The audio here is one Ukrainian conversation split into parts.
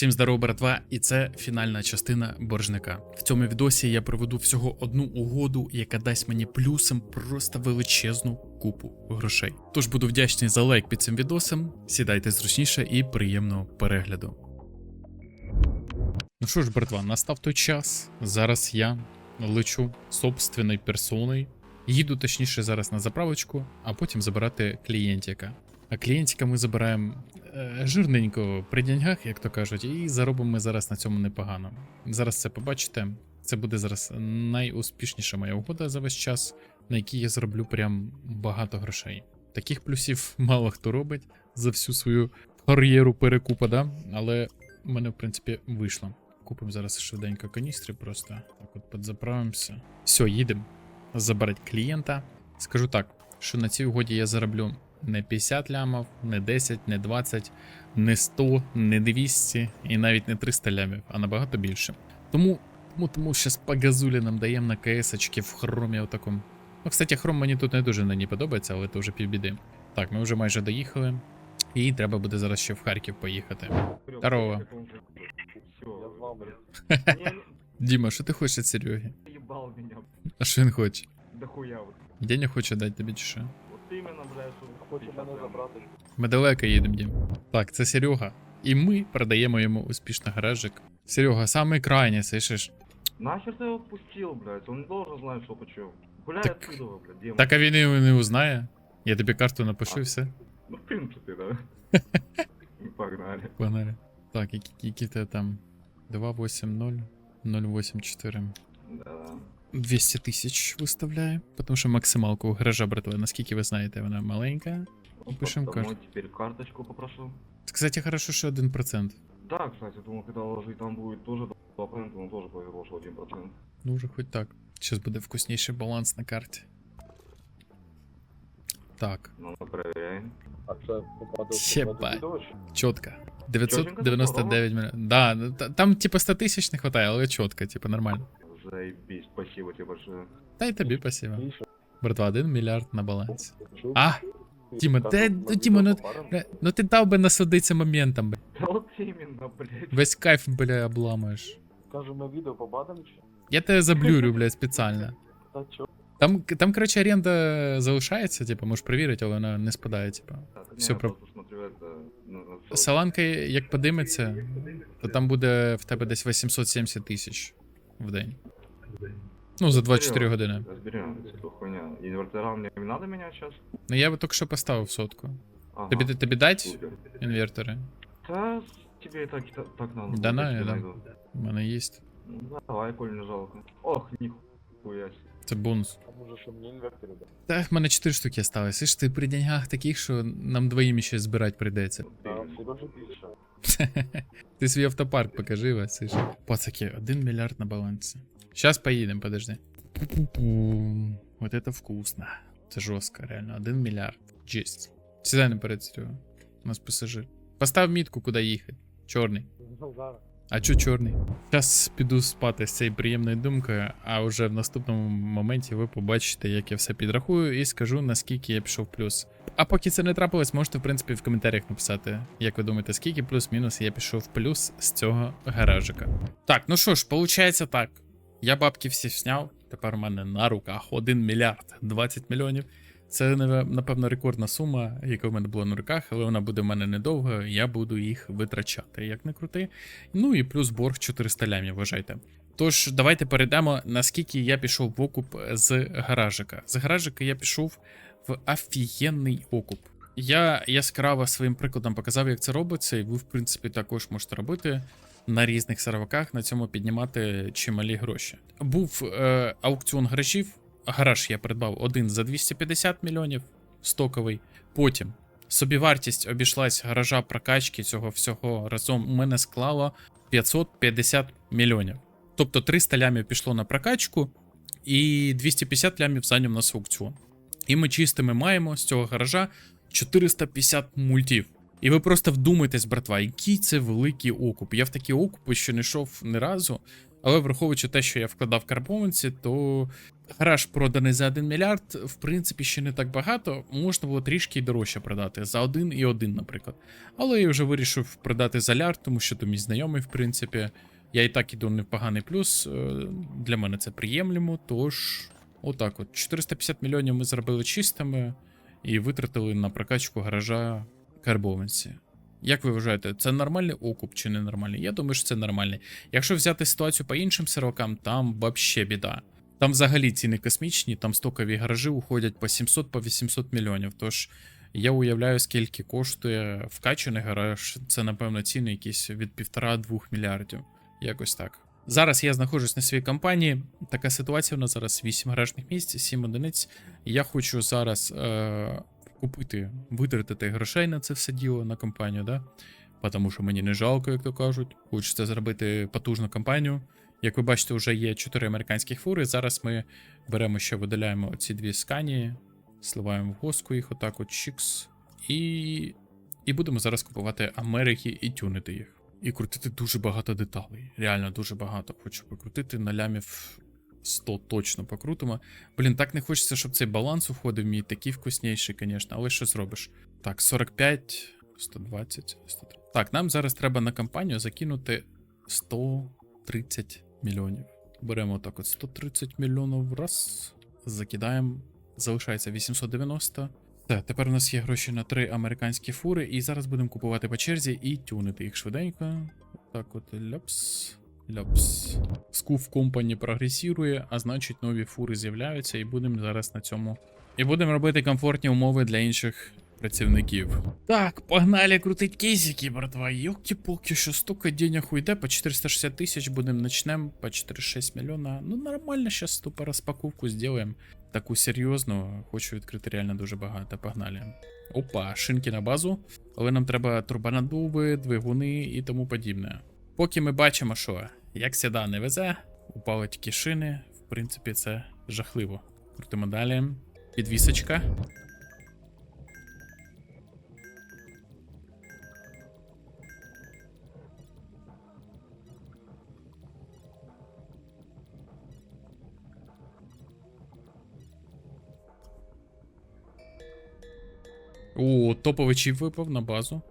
Всім здорово, братва, і це фінальна частина боржника. В цьому відосі я проведу всього одну угоду, яка дасть мені плюсом просто величезну купу грошей. Тож буду вдячний за лайк під цим відосом. Сідайте зручніше і приємного перегляду. Ну що ж, братва, настав той час. Зараз я лечу собственною персоною. Їду точніше зараз на заправочку, а потім забирати клієнтика. А клієнтика ми забираємо е, жирненько при деньгах, як то кажуть, і заробимо ми зараз на цьому непогано. Зараз це побачите. Це буде зараз найуспішніша моя угода за весь час, на якій я зароблю прям багато грошей. Таких плюсів мало хто робить за всю свою кар'єру перекупа, да? але в мене, в принципі, вийшло. Купимо зараз швиденько каністри, просто так от підзаправимося. Все, їдемо забрати клієнта. Скажу так, що на цій угоді я зароблю не 50 лямів, не 10, не 20, не 100, не 200 і навіть не 300 лямів, а набагато більше. Тому, тому, тому зараз по газулі нам даємо на КС-очки в хромі отакому. Ну, кстати, хром мені тут не дуже мені подобається, але це вже півбіди. Так, ми вже майже доїхали. І треба буде зараз ще в Харків поїхати. Здорово. Діма, що ти хочеш від Сереги? А що він хоче? Да хуя. Денег хоче дати тобі чи що? Вот именно, блядь, что... Хоче мене забрати. Ми далеко їдемо, Дім. Так, це Серега. І ми продаємо йому успішно гаражик. Серега, самий крайній, слышиш? Нахер ты его пустил, блядь? Он не должен знать, что почем. Гуляй Так- отсюда, блядь, демон. Так а він і не узнає. Я тобі карту напишу і все. Ну, в принципе, да. Погнали. Погнали. Так, які, які в тебе там? 280 084. Да. 200 тисяч виставляє, тому що максималку у гаража, братва, наскільки ви знаєте, вона маленька. Ну, Пишем домой карту. теперь карточку попрошу. Кстати, хорошо, що 1%. Да, кстати, думал, когда ложить там будет тоже 2%, но тоже повезло, что 1%. Ну, вже хоч так. Зараз буде вкусніший баланс на карті. Так, Ну, мы проверяем. А це Єбать. дощ? чітко. 999 мільйонів. Да, ну, та- там типа 100 тисяч не хватає, але чітко, типа нормально. Заебись, спасибо тебе большое. Та й тобі спасибо. Більше. Братва, 1 мільярд на балансі. Чув? А, Діма, Кажу, де- на ну, Діма, ну- відео попаримо. бля, ну ти дав би насладитися моментом, бля. Да вот именно, блядь. Весь кайф, бля, обламуєш. Кажу, ми відео побачимо чи? Я тебе заблюрю, бля, спеціально. Та чо? Там, там, коротше, оренда залишається, типу, можеш перевірити, але вона не спадає, типу. Так, не, Всё я про- просто смотрю это... ну, на всё. Саланка, як подиметься, то там буде в тебе десь 870 тисяч в день. Ну, за 24 години. Разберем эту хуйня. Инвертора мне не надо менять сейчас? Ну я би тільки що поставив сотку. Ага. Тобі, тобі дать інвертори? Да, тебе и так, и так, так надо. Да Я на, тебе да. У мене є. Ну, давай, коль не жалко. Ох, нихуя. себе. Це бонус. А може, що мені інвектори дати? Та в мене 4 штуки осталось. Ж ти при деньгах таких, що нам двоїм ще збирати прийдеться. А Сережа більше. Ти свій автопарк покажи, Васиш. Пацаки, 1 мільярд на балансі. Сейчас поїдемо, подожди. Вот это вкусно. Це жорстко, реально. 1 мільярд. Жесть. Сідай наперед, Серега. У нас пасажир. Постав мітку, куди їхати. Чорний. А чо чорний? Зараз піду спати з цією приємною думкою, а вже в наступному моменті ви побачите, як я все підрахую, і скажу, наскільки я пішов плюс. А поки це не трапилось, можете, в принципі, в коментарях написати, як ви думаєте, скільки плюс-мінус я пішов плюс з цього гаражика. Так, ну що ж, виходить так. Я бабки всі сняв. Тепер у мене на руках 1 мільярд 20 мільйонів. Це напевно рекордна сума, яка в мене була на руках, але вона буде в мене недовго. Я буду їх витрачати, як не крути. Ну і плюс борг 400 лямів, вважайте. Тож, давайте перейдемо, наскільки я пішов в окуп з гаражика. З гаражика я пішов в офігенний окуп. Я яскраво своїм прикладом показав, як це робиться, і ви, в принципі, також можете робити на різних серваках, на цьому піднімати чималі гроші. Був е, аукціон гаражів. Гараж я придбав один за 250 мільйонів стоковий. Потім собівартість обійшлась гаража прокачки цього всього разом у мене склала 550 мільйонів. Тобто 300 лямів пішло на прокачку, і 250 лямів зайняв нас аукціон. І ми чистими маємо з цього гаража 450 мультів. І ви просто вдумайтесь, братва, який це великий окуп. Я в такі окупи ще не йшов ні разу. Але враховуючи те, що я вкладав карбованці, то гараж проданий за 1 мільярд, в принципі, ще не так багато. Можна було трішки й дорожче продати за 1 і 1, наприклад. Але я вже вирішив продати за лярд, тому що то мій знайомий, в принципі. Я і так іду не в поганий плюс. е, Для мене це приємлемо. Тож, отак от. 450 мільйонів ми зробили чистими і витратили на прокачку гаража карбованці. Як ви вважаєте, це нормальний окуп чи не нормальний? Я думаю, що це нормальний. Якщо взяти ситуацію по іншим сервакам, там вообще біда. Там взагалі ціни космічні, там стокові гаражі уходять по 700 по 800 мільйонів. Тож я уявляю, скільки коштує вкачаний гараж. Це, напевно, ціни якісь від 1,5-2 мільярдів. Якось так. Зараз я знаходжусь на своїй компанії. Така ситуація у нас зараз 8 гаражних місць, 7 одиниць. Я хочу зараз е- купити, витратити грошей на це все діло на компанію, да? Тому що мені не жалко, як то кажуть. Хочеться зробити потужну компанію. Як ви бачите, вже є 4 американські фури. Зараз ми беремо ще видаляємо ці дві скані, сливаємо в госку їх, отак от чікс. І, і будемо зараз купувати Америки і тюнити їх. І крутити дуже багато деталей. Реально дуже багато. Хочу покрутити на лямів 100 точно покрутимо. Блін, так не хочеться, щоб цей баланс уходив мій такий вкусніший, звісно, але що зробиш? Так, 45, 120, 130. Так, нам зараз треба на кампанію закинути 130 мільйонів. Беремо так от 130 мільйонів раз, закидаємо. Залишається 890. Так, тепер у нас є гроші на три американські фури, і зараз будемо купувати по черзі і тюнити їх швиденько. Так от ляпс. Ляпс. Скуф компані прогресірує, а значить нові фури з'являються, і будемо зараз на цьому. І будемо робити комфортні умови для інших працівників. Так, погнали крутить кейсики, братва. Йоки-поки, що столько денег уйде, по 460 тисяч будемо начнем, по 4,6 мільйона. Ну нормально, зараз тупо розпаковку зробимо. Таку серйозну, хочу відкрити реально дуже багато. Погнали. Опа, шинки на базу. Але нам треба турбонадуви, двигуни і тому подібне. Поки ми бачимо, що як сюди не везе, упали тільки шини. В принципі, це жахливо. Крутимо далі. Підвісочка. О, топовий випав на базу.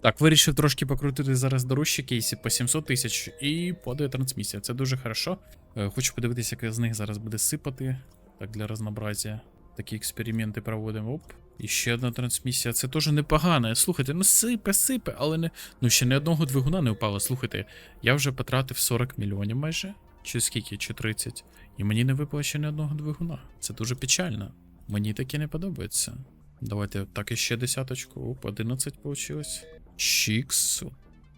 Так, вирішив трошки покрутити зараз дорожчі кейси по 700 тисяч і падає трансмісія. Це дуже хорошо. Е, Хочу подивитися, як з них зараз буде сипати. Так, для разнообразія. Такі експерименти проводимо. Оп. І ще одна трансмісія. Це теж непогано. Слухайте, ну сипе, сипе, але не. Ну ще ні одного двигуна не впало. Слухайте, я вже потратив 40 мільйонів майже. Чи скільки? Чи 30. І мені не випало ще ні одного двигуна. Це дуже печально. Мені таке не подобається. Давайте так іще десяточку. Оп, 11 получилось. Чікс.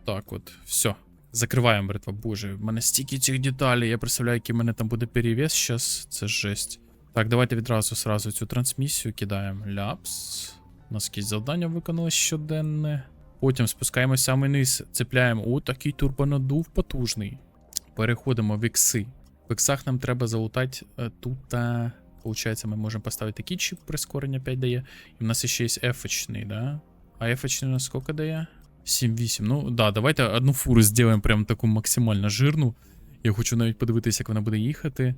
Так от, все. Закриваємо, братва. Боже, в мене стільки цих деталей. Я представляю, який в мене там буде перевес зараз. Це жесть. Так, давайте відразу сразу цю трансмісію кидаємо. Ляпс. У нас якісь завдання виконали щоденне. Потім спускаємося саме низ, цепляємо. О, такий турбонадув потужний. Переходимо в ікси. В іксах нам треба залутати е, тут. Получається, ми можемо поставити такий чіп прискорення 5 дає. І в нас ще є F-очний, да? А F-очний у нас скільки дає? 7-8. Ну, да, давайте одну фуру зробимо прям таку максимально жирну. Я хочу навіть подивитися, як вона буде їхати.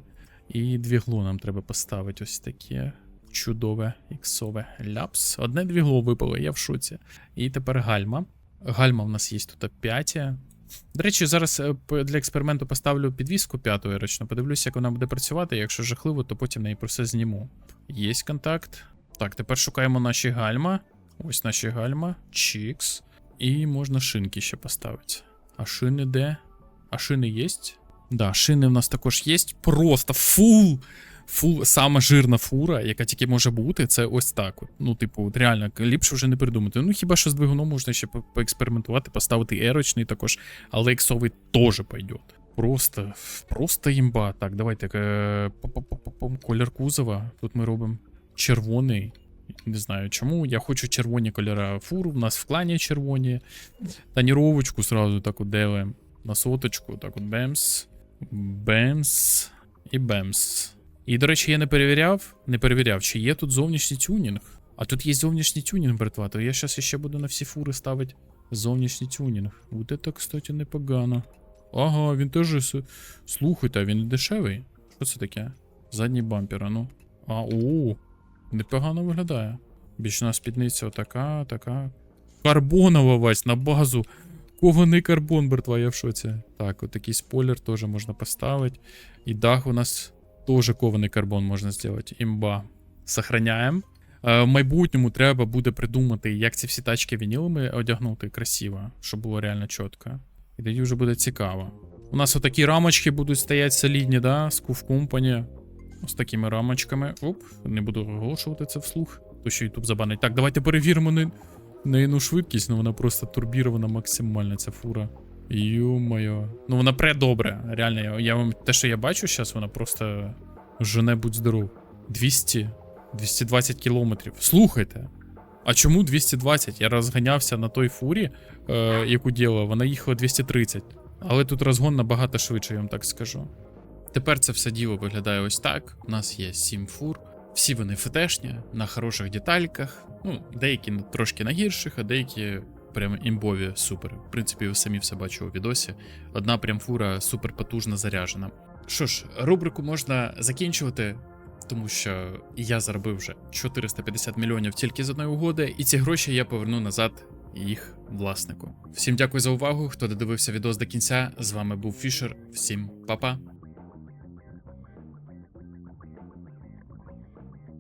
І двігло нам треба поставити ось таке чудове іксове ляпс. Одне двігло випало, я в шоці. І тепер гальма. Гальма в нас є тут 5. До речі, зараз е, для експерименту поставлю підвіску п'яту ручно. Подивлюся, як вона буде працювати. Якщо жахливо, то потім неї просто зніму. Є контакт. Так, тепер шукаємо наші гальма. Ось наші гальма. Чікс. І можна шинки ще поставити. А шини де? А шини є? Да, шини в нас також є. Просто фул! Фул, сама жирна фура, яка тільки може бути, це ось так. Ну, типу, реально, ліпше вже не придумати. Ну, хіба що з двигуном можна ще по- поекспериментувати, поставити ерочний також, але іксовий теж пойдет. Просто, просто імба. Так, давайте. Е, по-по-по-по-пом, колір кузова. Тут ми робимо червоний. Не знаю чому. Я хочу червоні кольори фур. У нас в клані червоні. Таніровочку сразу так от делаємо. На соточку. Так от бемс. Бемс. І бемс. І, до речі, я не перевіряв, не перевіряв, чи є тут зовнішній тюнінг. А тут є зовнішній тюнінг, братва, то я зараз ще буду на всі фури ставити зовнішній тюнінг. Буде так, кстати, непогано. Ага, він теж. Слухайте, він дешевий. Що це таке? Задній бампер, а ну. А, у, непогано виглядає. Бічна спідниця отака, така. Карбонова вась на базу. Кований карбон, братва, я в шоці. Так, отакий спойлер теж можна поставити. І дах у нас теж кований карбон можна зробити. Імба. Сохраняємо. Е, В майбутньому треба буде придумати, як ці всі тачки вінілами одягнути красиво, щоб було реально чітко. І тоді вже буде цікаво. У нас отакі рамочки будуть стояти солідні, да, з Кув Company. З такими рамочками. Оп, не буду оголошувати це вслух, то що YouTube забанить. Так, давайте перевіримо на, іну швидкість, ну вона просто турбірована максимально, ця фура. Ю-моє. Ну вона пре добре. Реально, я, я вам те, що я бачу зараз, вона просто жене будь здоров. 200, 220 кілометрів. Слухайте. А чому 220? Я розганявся на той фурі, е, яку діла, вона їхала 230. Але тут розгон набагато швидше, я вам так скажу. Тепер це все діло виглядає ось так. У нас є 7 фур. Всі вони ФТшні, на хороших детальках. Ну, деякі трошки на гірших, а деякі прям імбові супер. В принципі, ви самі все бачили у відосі. Одна прям фура супер потужно заряжена. Що ж, рубрику можна закінчувати, тому що я заробив вже 450 мільйонів тільки з одної угоди, і ці гроші я поверну назад їх власнику. Всім дякую за увагу. Хто додивився відос до кінця. З вами був Фішер. Всім па-па.